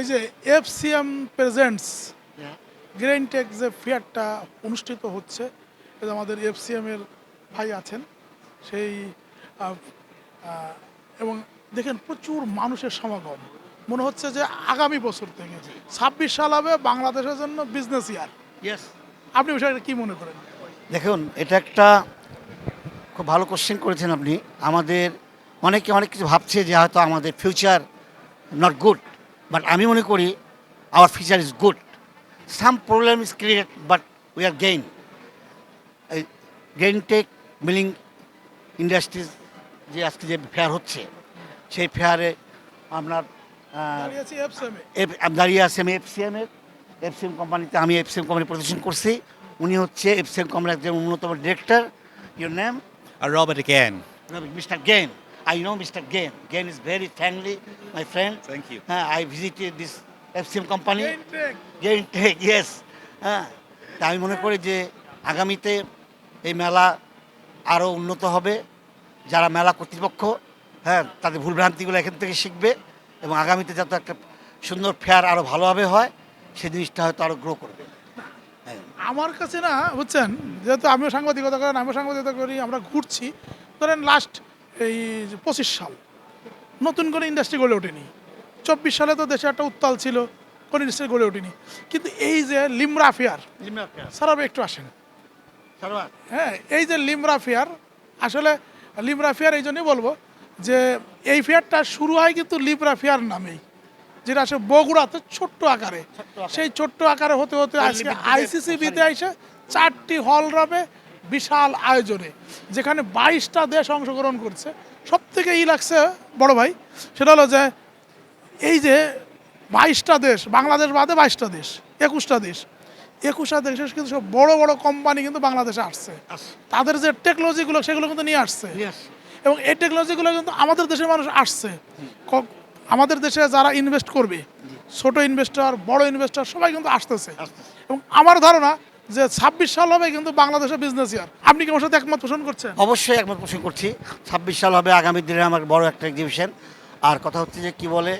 এই যে এফসিএম প্রেজেন্টস গ্রেনটেক যে ফেয়ারটা অনুষ্ঠিত হচ্ছে আমাদের এফসিএম এর ভাই আছেন সেই এবং দেখেন প্রচুর মানুষের সমাগম। মনে হচ্ছে যে আগামী বছর থেকে ছাব্বিশ সাল হবে বাংলাদেশের জন্য বিজনেস ইয়ার ইয়েস আপনি বিষয়টা কি মনে করেন? দেখুন এটা একটা খুব ভালো কোশ্চেন করেছেন আপনি। আমাদের অনেকে অনেক কিছু ভাবছে যে হয়তো আমাদের ফিউচার নট গুড বাট আমি মনে করি our future is good some problem is create but we are gain এই গেইন টেক মিলিং ইন্ডাস্ট্রিজ যে আজকে যে ফেয়ার হচ্ছে সেই ফেয়ারে আপনার দাঁড়িয়ে আছে আমি আমি এফসিএম এর। এফসিএম কোম্পানিতে আমি এফসিএম কোম্পানি প্রদর্শন করছি। উনি হচ্ছে এফসিএম কোম্পানির একজন অন্যতম director your name Robert again. Mister Gain I know mister Gain Gain is very friendly my friend Thank you. হ্যাঁ I visited this FCM company Graintech Gain Tech yes হ্যাঁ তা আমি মনে করি যে আগামীতে এই মেলা আরও উন্নত হবে। যারা মেলা কর্তৃপক্ষ হ্যাঁ তাদের ভুলভ্রান্তিগুলো এখান থেকে শিখবে এবং আগামীতে যাতে একটা সুন্দর ফেয়ার আরও ভালোভাবে হয় সেই জিনিসটা হয়তো আরও গ্রো করবে। হ্যাঁ আমার কাছে না বুঝছেন যেহেতু আমিও সাংবাদিকতা করেন আমিও সাংবাদিকতা করি আমরা ঘুরছি। ধরেন লাস্ট এই পঁচিশ সাল। নতুন করে ইন্ডাস্ট্রি গড়ে ওঠেনি। চব্বিশ সালে তো দেশে একটা উত্তাল ছিল কোনো ইন্ডাস্ট্রি গড়ে ওঠেনি। কিন্তু এই যে লিমরা ফেয়ার একটু আসেন। হ্যাঁ এই যে লিমরা ফেয়ার আসলে লিমরা ফেয়ার এই জন্যই বলব যে এই ফেয়ারটা শুরু হয় কিন্তু লিমরা ফেয়ার নামেই। যেটা আসলে বগুড়াতে ছোট্ট আকারে। সেই ছোট্ট আকারে হতে হতে আজকে আইসিসি বিতে এসে চারটি হল রবে বিশাল আয়োজনে যেখানে বাইশটা দেশ অংশগ্রহণ করছে। সব থেকে ই লাগছে বড় ভাই সেটা হলো যে এই যে বাইশটা দেশ বাংলাদেশ বাদে বাইশটা দেশ একুশটা দেশ একুশটা দেশের কিন্তু সব বড় বড় কোম্পানি কিন্তু বাংলাদেশে আসছে। তাদের যে টেকনোলজিগুলো সেগুলো কিন্তু নিয়ে আসছে। এবং এই টেকনোলজিগুলো কিন্তু আমাদের দেশের মানুষ আসছে। আমাদের দেশে যারা ইনভেস্ট করবে ছোট ইনভেস্টর বড় ইনভেস্টর সবাই কিন্তু আসতেছে। এবং আমার ধারণা যে ছাব্বিশ সাল হবে কিন্তু বাংলাদেশের বিজনেস ইয়ার আপনি কি আমার সাথে একমত পোষণ করছেন? অবশ্যই একমত পোষণ করছি। ছাব্বিশ সাল হবে আগামী দিনে আমার বড় একটা এক্সিবিশন আর কথা হচ্ছে যে কি বলে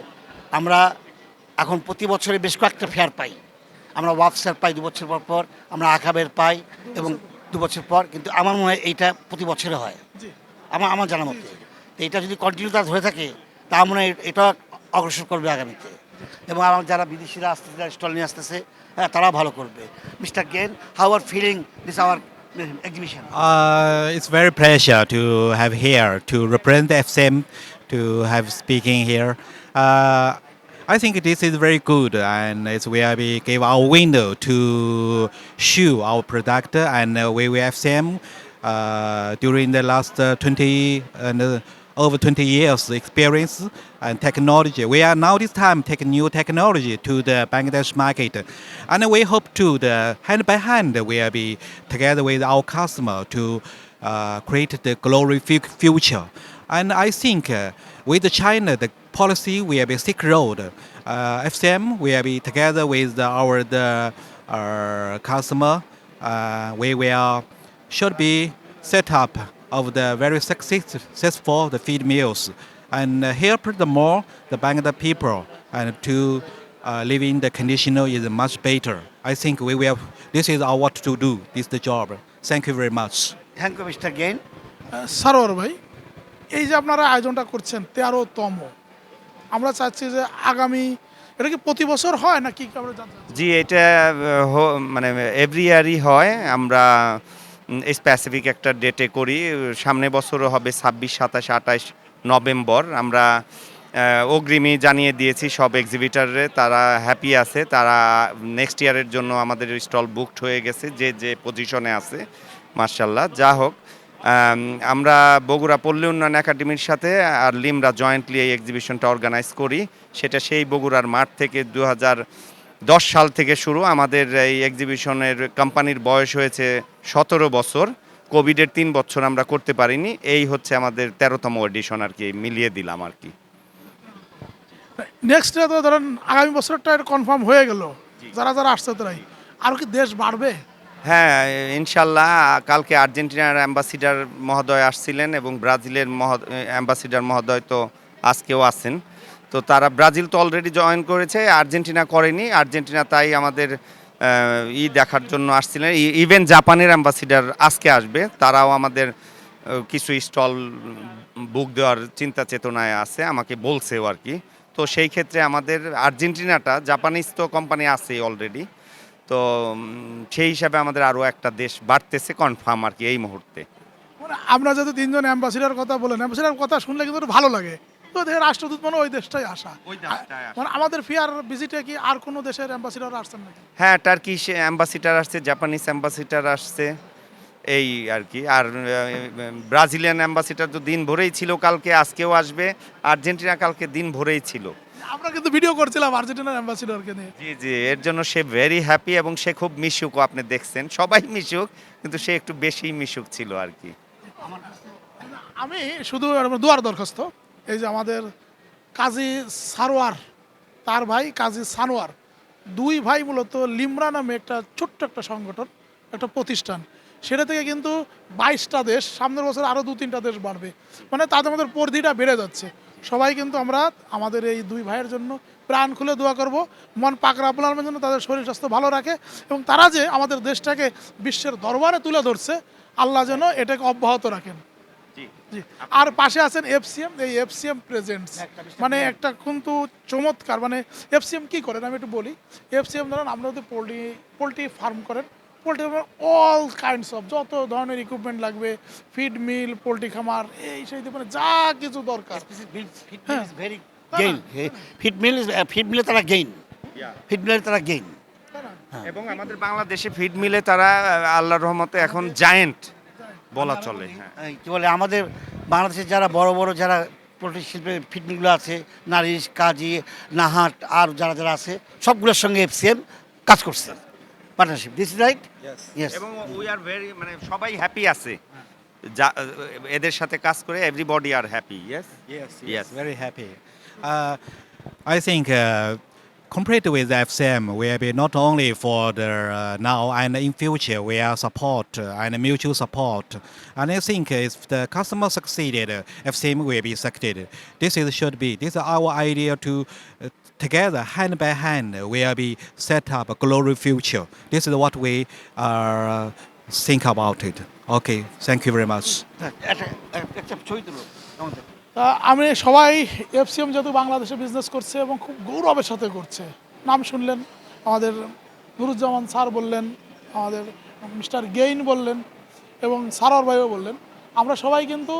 আমরা এখন প্রতি বছরে বেশ কয়েকটা ফেয়ার পাই। আমরা ওয়াপসার পাই দু বছর পর পর আমরা আকাবের পাই এবং দু বছর পর কিন্তু আমার মনে হয় এইটা প্রতি বছরে হয়। আমার আমার জানা মতে। তো এটা যদি কন্টিনিউ তার হয়ে থাকে তা মনে হয় এটা অগ্রসর করবে আগামীতে। এবং আমার যারা বিদেশিরা আসতেছে যারা স্টল নিয়ে আসতেছে হ্যাঁ তারাও ভালো করবে mister Gen how are feeling this our exhibition Uh, it's very pleasure to have here to represent the FSM to have speaking here. Uh, I think this is very good and it's where we give our window to show our product and uh, we will FSM uh, during the last uh, 20 and uh, over 20 years experience and technology. We are now this time taking new technology to the Bangladesh market, and we hope to the hand by hand we will be together with our customer to uh, create the glory fu- future. And I think uh, with China, the policy will be Silk Road. Uh, FCM will be together with our the customer. Uh, we will should be set up of the very success- successful the feed mills and uh, help the more the Bangladesh people and to uh, live in the conditional is much better. I think we will. This is our what to do. This is the job. Thank you very much. Thank you mister Gain Sarwar ভাই এই যে আপনারা আয়োজনটা করছেন তেরোতম আমরা চাচ্ছি যে আগামী এটা কি প্রতি বছর হয় না কি জি এটা মানে এভরি ইয়ারই হয় আমরা স্পেসিফিক একটা ডেটে করি। সামনে বছরও হবে ছাব্বিশ, সাতাশ, আঠাশ নভেম্বর। আমরা অগ্রিমী জানিয়ে দিয়েছি সব এক্সিবিটারে তারা হ্যাপি আছে। তারা নেক্সট ইয়ারের জন্য আমাদের স্টল বুকড হয়ে গেছে যে যে পজিশনে আছে। মার্শাল্লাহ যা হোক। আমরা বগুড়া পল্লী উন্নয়ন একাডেমির সাথে আর লিমরা জয়েন্টলি এই এক্সিবিশনটা অর্গানাইজ করি। সেটা সেই বগুড়ার মাঠ থেকে দু হাজার দশ সাল থেকে শুরু আমাদের এই এক্সিবিশনের কোম্পানির বয়স হয়েছে সতেরো বছর। কোভিডের তিন বছর আমরা করতে পারিনি। এই হচ্ছে আমাদের তেরোতম এডিশন আর কি মিলিয়ে দিলাম আর কি। নেক্সট তো ধরেন আগামী বছরটা কনফার্ম হয়ে গেল। যারা যারা আসছে তারাই। আরও কি দেশ বাড়বে? হ্যাঁ ইনশাল্লাহ কালকে আর্জেন্টিনার অ্যাম্বাসিডার মহোদয় আসছিলেন এবং ব্রাজিলের মহ অ্যাম্বাসিডার মহোদয় তো আজকেও আছেন। তো তারা ব্রাজিল তো অলরেডি জয়েন করেছে, আর্জেন্টিনা করেনি। আর্জেন্টিনা তাই আমাদের ই দেখার জন্য আসছিলেন। ইভেন জাপানের অ্যাম্বাসিডার আজকে আসবে। তারাও আমাদের কিছু স্টল বুক দেওয়ার চিন্তা চেতনায় আছে, আমাকে বলছেও আর কি। তো সেই ক্ষেত্রে আমাদের আর্জেন্টিনাটা, জাপানিজ তো কোম্পানি আছে অলরেডি তো সেই হিসাবে আমাদের আরও একটা দেশ বাড়তেছে কনফার্ম আর কি এই মুহূর্তে। মানে আমরা যদি তিনজন অ্যাম্বাসিডার কথা বলেন অ্যাম্বাসিডার কথা শুনলে কিন্তু ভালো লাগে। তো দেখে রাষ্ট্রদূত মানে ওই দেশটাই আসা। ওই মানে আমাদের ফিয়ার ভিজিটে কি আর কোনো দেশের অ্যাম্বাসিডার আসছেন নাকি? হ্যাঁ টার্কিশ অ্যাম্বাসিডার আসছে জাপানিজ অ্যাম্বাসিডার আসছে এই আর কি। আর ব্রাজিলিয়ান অ্যাম্বাসিডার তো দিন ভরেই ছিল কালকে আজকেও আসবে। আর্জেন্টিনা কালকে দিন ভরেই ছিল। আমরা কিন্তু ভিডিও করছিলাম আর্জেন্টিনার অ্যাম্বাসিডরকে নিয়ে। জি জি এর জন্য সে ভেরি হ্যাপি এবং সে খুব মিশুক আপনি দেখছেন। সবাই মিশুক কিন্তু সে একটু বেশি মিশুক ছিল আর কি। আমি শুধু দুয়ার দরখাস্ত। এই যে আমাদের কাজী সারোয়ার, তার ভাই কাজী সানোয়ার, দুই ভাই মূলত লিমরা নামে একটা ছোট্ট একটা সংগঠন, একটা প্রতিষ্ঠান। সেটা থেকে কিন্তু বাইশটা দেশ, সামনের বছর আরও দু তিনটা দেশ বাড়বে। মানে তাদের মধ্যে পরিধিটা বেড়ে যাচ্ছে। সবাই কিন্তু আমরা আমাদের এই দুই ভাইয়ের জন্য প্রাণ খুলে দোয়া করব। মন পাক রাবুল জন্য তাদের শরীর স্বাস্থ্য ভালো রাখে এবং তারা যে আমাদের দেশটাকে বিশ্বের দরবারে তুলে ধরছে, আল্লাহ যেন এটাকে অব্যাহত রাখেন। আর পাশে আছেন এফসিএম এই এফসিএম প্রেজেন্টস মানে একটা কিন্তু চমৎকার মানে এফসিএম কি করেন? আমি একটু বলি। এফসিএম ধরেন আমরা যদি পোলট্রি পোলট্রি ফার্ম করেন poultry farm all kinds of যত ধরনের ইকুইপমেন্ট লাগবে ফিড মিল পোলট্রি খামার এই সেই মানে যা কিছু দরকার। Very Gain feed mill feed মিলে তারা গেইন ফিট মিলে তারা গেইন এবং আমাদের বাংলাদেশে ফিড মিলে তারা আল্লাহর রহমতে এখন জায়েন্ট বলা চলে হ্যাঁ। কি বলে আমাদের বাংলাদেশের যারা বড় বড় যারা পোলট্রি শিল্পে ফিটমিলগুলো আছে নারিশ কাজী নাহাট আর যারা যারা আছে সবগুলোর সঙ্গে এফসিএম কাজ করছে। পার্টনারশিপ দিস রাইট ইয়েস এবং উই আর ভেরি মানে সবাই হ্যাপি আছে। যা এদের সাথে কাজ করে everybody are happy yes yes yes yes, happy I uh, compared with FCM, will be not only for the uh, now and in future, we are support uh, and mutual support. And I think if the customer succeeded, uh, FCM will be succeeded. This is should be this is our idea to. Uh, Together, hand by hand, will be set up a glory future. This is what we are uh, think about it. Okay, thank you very much. আমি সবাই এফসিএম যেহেতু বাংলাদেশে business করছে এবং খুব গৌরবের সাথে করছে। নাম শুনলেন আমাদের নুরুজ্জামান স্যার বললেন আমাদের মিস্টার গেইন বললেন এবং সারর ভাইও বললেন। আমরা সবাই কিন্তু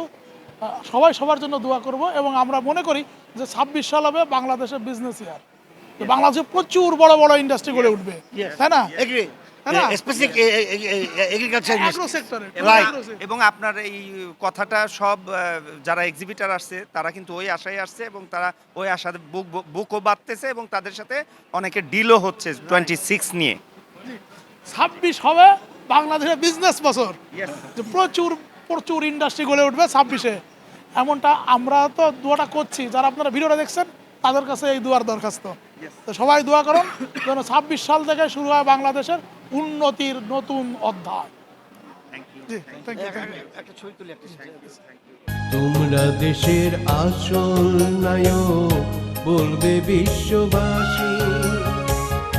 সবাই সবার জন্য দোয়া করব এবং আমরা মনে করি যে ছাব্বিশ সাল হবে বাংলাদেশের বিজনেস ইয়ার বাংলাদেশে প্রচুর বড় বড় ইন্ডাস্ট্রি গড়ে উঠবে। তাই না? Specific agriculture. এবং আপনার এই কথাটা সব যারা এক্সিবিটার আসছে তারা কিন্তু ওই আশায় আসছে এবং তারা ওই আশাতে বুক বুকও বাঁধতেছে এবং তাদের সাথে অনেকে ডিলও হচ্ছে টোয়েন্টি সিক্স নিয়ে। ছাব্বিশ হবে বাংলাদেশের বিজনেস বছর। প্রচুর প্রচুর ইন্ডাস্ট্রি গড়ে উঠবে ছাব্বিশে। এমনটা আমরা তো দোয়াটা করছি। যারা আপনারা ভিডিওটা দেখছেন তাদের কাছে এই দুয়ার দরখাস্ত। তো সবাই দোয়া করুন যেন ছাব্বিশ সাল থেকে শুরু হয় বাংলাদেশের উন্নতির নতুন অধ্যায়। তোমরা দেশের আসল নায়ক বলবে বিশ্ববাসী।